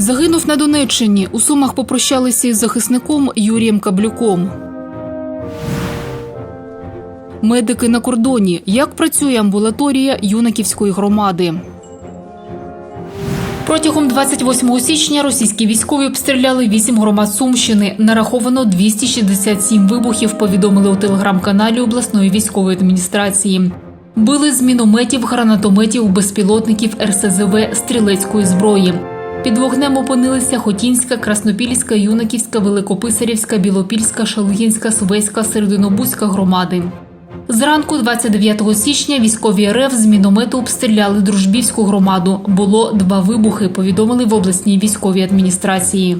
Загинув на Донеччині. У Сумах попрощалися із захисником Юрієм Каблюком. Медики на кордоні. Як працює амбулаторія юнаківської громади? Протягом 28 січня російські військові обстріляли 8 громад Сумщини. Нараховано 267 вибухів. Повідомили у телеграм-каналі обласної військової адміністрації. Били з мінометів, гранатометів, безпілотників РСЗВ стрілецької зброї. Під вогнем опинилися Хотінська, Краснопільська, Юнаківська, Великописарівська, Білопільська, Шалугінська, Сувейська, Серединобузька громади. Зранку 29 січня військові РФ з міномету обстріляли Дружбівську громаду. Було два вибухи, повідомили в обласній військовій адміністрації.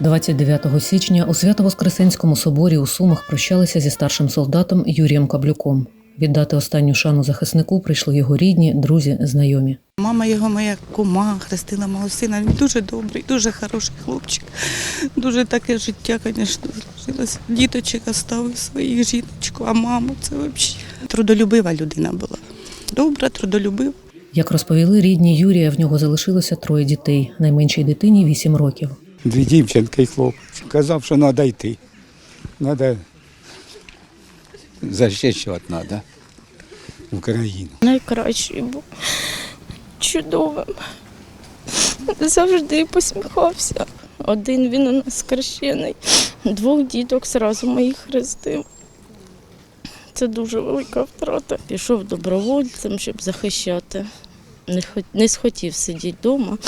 29 січня у Свято-Воскресенському соборі у Сумах прощалися зі старшим солдатом Юрієм Каблюком. Віддати останню шану захиснику прийшли його рідні, друзі, знайомі. Мама його моя кума, хрестила мого сина. Він дуже добрий, дуже хороший хлопчик. Дуже таке життя, звісно, зложилося. Діточок оставив своїх жіночку, а маму це взагалі. Трудолюбива людина була. Добра, трудолюбива. Як розповіли рідні Юрія, в нього залишилося троє дітей. Найменшій дитині 8 років. Дві дівчинки і хлопець. Казав, що треба йти. Треба захищати треба Україну. найкращий був чудовим. Завжди посміхався. Один він у нас хрещений, двох діток зразу моїх хрестив. Це дуже велика втрата. Пішов добровольцем, щоб захищати. Не, не схотів сидіти вдома.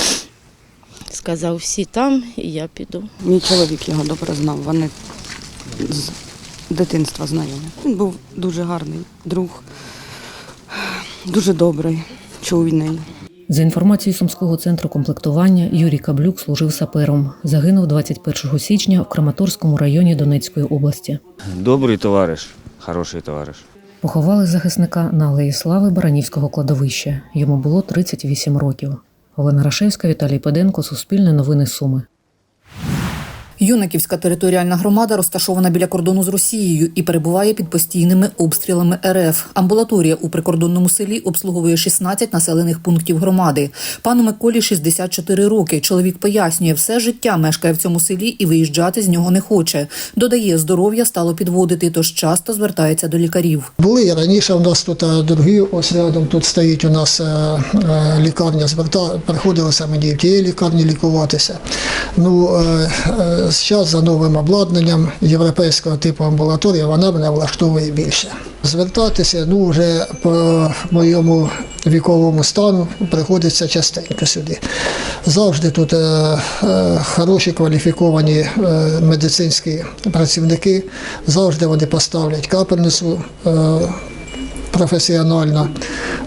Сказав, всі там, і я піду. Мій чоловік його добре знав, вони дитинства знайомі. Він був дуже гарний друг, дуже добрий, чуйний. За інформацією Сумського центру комплектування, Юрій Каблюк служив сапером. Загинув 21 січня в Краматорському районі Донецької області. Добрий товариш, хороший товариш. Поховали захисника на Алеї Слави Баранівського кладовища. Йому було 38 років. Олена Рашевська, Віталій Педенко, Суспільне новини Суми. Юнаківська територіальна громада розташована біля кордону з Росією і перебуває під постійними обстрілами РФ. Амбулаторія у прикордонному селі обслуговує 16 населених пунктів громади. Пану Миколі 64 роки. Чоловік пояснює, все життя мешкає в цьому селі і виїжджати з нього не хоче. Додає, здоров'я стало підводити, тож часто звертається до лікарів. Були раніше у нас тут дорогі, ось рядом тут стоїть у нас е, е, лікарня, зверта, приходилося мені в тієї лікарні лікуватися. Ну, е, зараз за новим обладнанням європейського типу амбулаторія вона мене влаштовує більше. Звертатися, ну, вже по моєму віковому стану приходиться частенько сюди. Завжди тут е, е, хороші кваліфіковані е, медицинські працівники, завжди вони поставлять капельницю. Е, професіонально.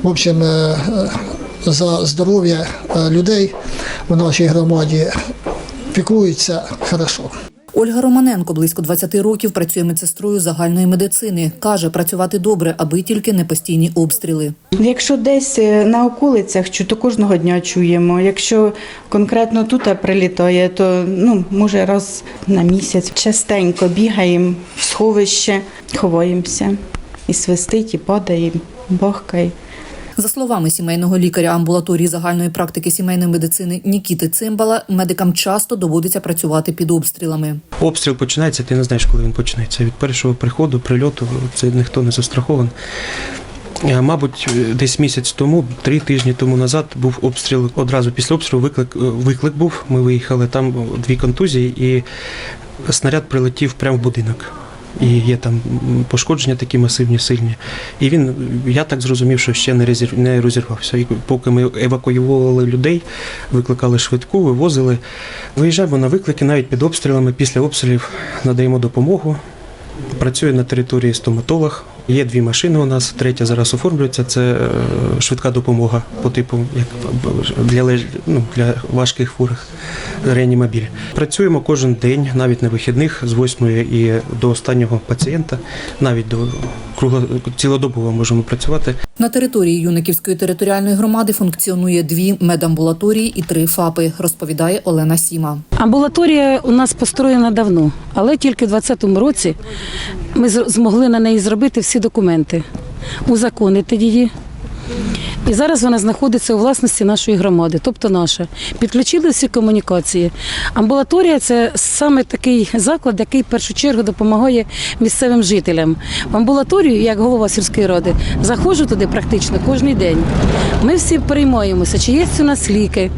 В общем, е, е, за здоров'я е, людей в нашій громаді піклуються хорошо. Ольга Романенко близько 20 років працює медсестрою загальної медицини. Каже, працювати добре, аби тільки не постійні обстріли. Якщо десь е, на околицях, чу, то кожного дня чуємо. Якщо конкретно тут прилітає, то ну може раз на місяць частенько бігаємо в сховище, ховаємося. І свистить, і падає, і бахкає. За словами сімейного лікаря амбулаторії загальної практики сімейної медицини Нікіти Цимбала, медикам часто доводиться працювати під обстрілами. Обстріл починається, ти не знаєш, коли він почнеться. Від першого приходу, прильоту, це ніхто не застрахований. Мабуть, десь місяць тому, три тижні тому назад, був обстріл. Одразу після обстрілу виклик, е, виклик був. Ми виїхали, там дві контузії, і снаряд прилетів прямо в будинок. І є там пошкодження такі масивні, сильні. І він, я так зрозумів, що ще не не розірвався. І поки ми евакуювали людей, викликали швидку, вивозили. Виїжджаємо на виклики навіть під обстрілами. Після обстрілів надаємо допомогу. Працює на території стоматолог. Є дві машини у нас, третя зараз оформлюється. Це е, швидка допомога по типу як для, ну, для важких хворих реанімобіль. Працюємо кожен день, навіть на вихідних, з 8 і до останнього пацієнта, навіть до кругло цілодобово можемо працювати. На території Юниківської територіальної громади функціонує дві медамбулаторії і три ФАПи, розповідає Олена Сіма. Амбулаторія у нас построєна давно, але тільки в 2020 році ми змогли на неї зробити всі документи, узаконити її. І зараз вона знаходиться у власності нашої громади, тобто наша. Підключили всі комунікації. Амбулаторія це саме такий заклад, який в першу чергу допомагає місцевим жителям. В амбулаторію, як голова сільської ради, заходжу туди практично кожен день. Ми всі переймаємося, чи є у нас ліки,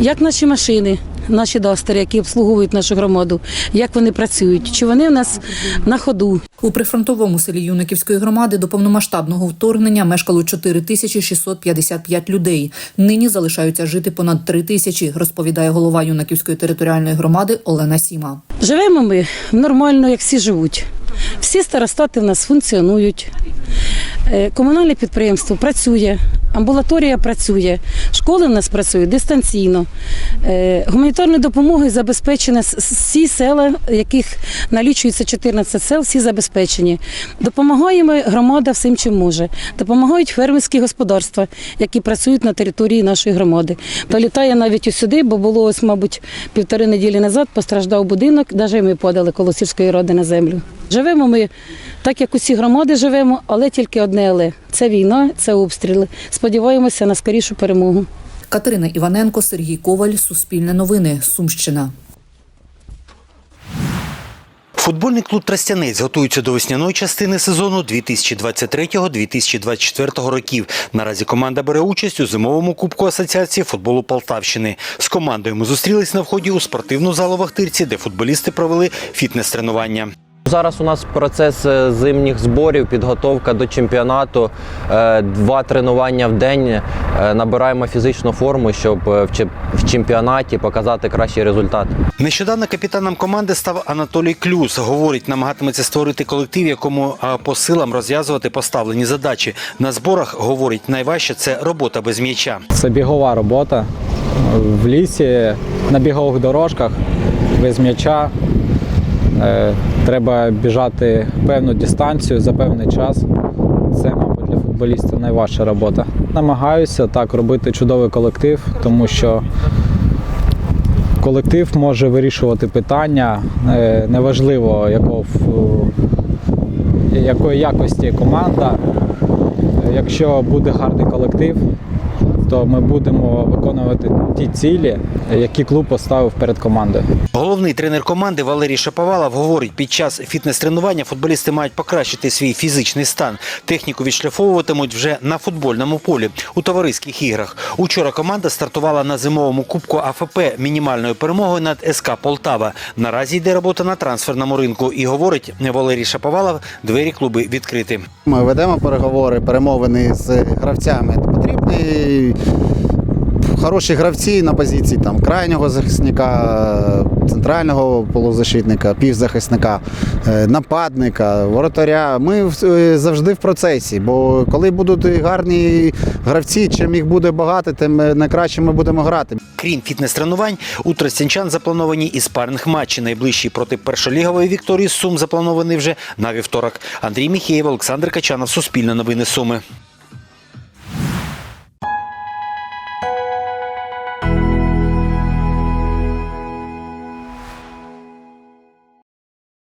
як наші машини. Наші достери, які обслуговують нашу громаду, як вони працюють, чи вони в нас на ходу, У прифронтовому селі Юниківської громади до повномасштабного вторгнення мешкало 4655 людей. Нині залишаються жити понад 3 тисячі, розповідає голова Юнаківської територіальної громади Олена Сіма. Живемо ми нормально, як всі живуть. Всі старостати в нас функціонують. Е, Комунальне підприємство працює, амбулаторія працює, школи в нас працюють дистанційно. Е, Гуманітарною допомогою забезпечені всі села, яких налічується 14 сел, всі забезпечені. Допомагаємо громада всім, чим може. Допомагають фермерські господарства, які працюють на території нашої громади. Долітає навіть сюди, бо було ось, мабуть, півтори неділі назад постраждав будинок, навіть ми подали коло сільської ради на землю. Живемо ми так, як усі громади живемо, але тільки одне але це війна, це обстріли. Сподіваємося на скорішу перемогу. Катерина Іваненко, Сергій Коваль, Суспільне новини, Сумщина. Футбольний клуб Тростянець готується до весняної частини сезону 2023-2024 років. Наразі команда бере участь у зимовому кубку Асоціації футболу Полтавщини. З командою ми зустрілись на вході у спортивну залу в Ахтирці, де футболісти провели фітнес-тренування. Зараз у нас процес е, зимніх зборів, підготовка до чемпіонату, е, два тренування в день. Е, Набираємо фізичну форму, щоб в чемпіонаті показати кращий результат. Нещодавно капітаном команди став Анатолій Клюс. Говорить, намагатиметься створити колектив, якому по силам розв'язувати поставлені задачі. На зборах говорить, найважче це робота без м'яча. Це бігова робота в лісі, на бігових дорожках, без м'яча. Е, Треба біжати певну дистанцію за певний час. Це, мабуть, для футболіста найважча робота. Намагаюся так робити чудовий колектив, тому що колектив може вирішувати питання. е, Неважливо, якої якості команда. Якщо буде гарний колектив, то ми будемо виконувати ті цілі, які клуб поставив перед командою. Головний тренер команди Валерій Шаповалов говорить, під час фітнес-тренування футболісти мають покращити свій фізичний стан. Техніку відшліфовуватимуть вже на футбольному полі у товариських іграх. Учора команда стартувала на зимовому кубку АФП мінімальною перемогою над СК Полтава. Наразі йде робота на трансферному ринку. І говорить Валерій Шаповалов, двері клуби відкриті. Ми ведемо переговори, перемовини з гравцями. Потрібні хороші гравці на позиції там крайнього захисника, центрального полузащитника, півзахисника, е, нападника, воротаря. Ми е, завжди в процесі. Бо коли будуть гарні гравці, чим їх буде багато, тим е, найкраще ми будемо грати. Крім фітнес-тренувань, у тростянчан заплановані і спаринг матчі. Найближчий проти першолігової Вікторії Сум запланований вже на вівторок. Андрій Міхеєв, Олександр Качанов, Суспільне новини Суми.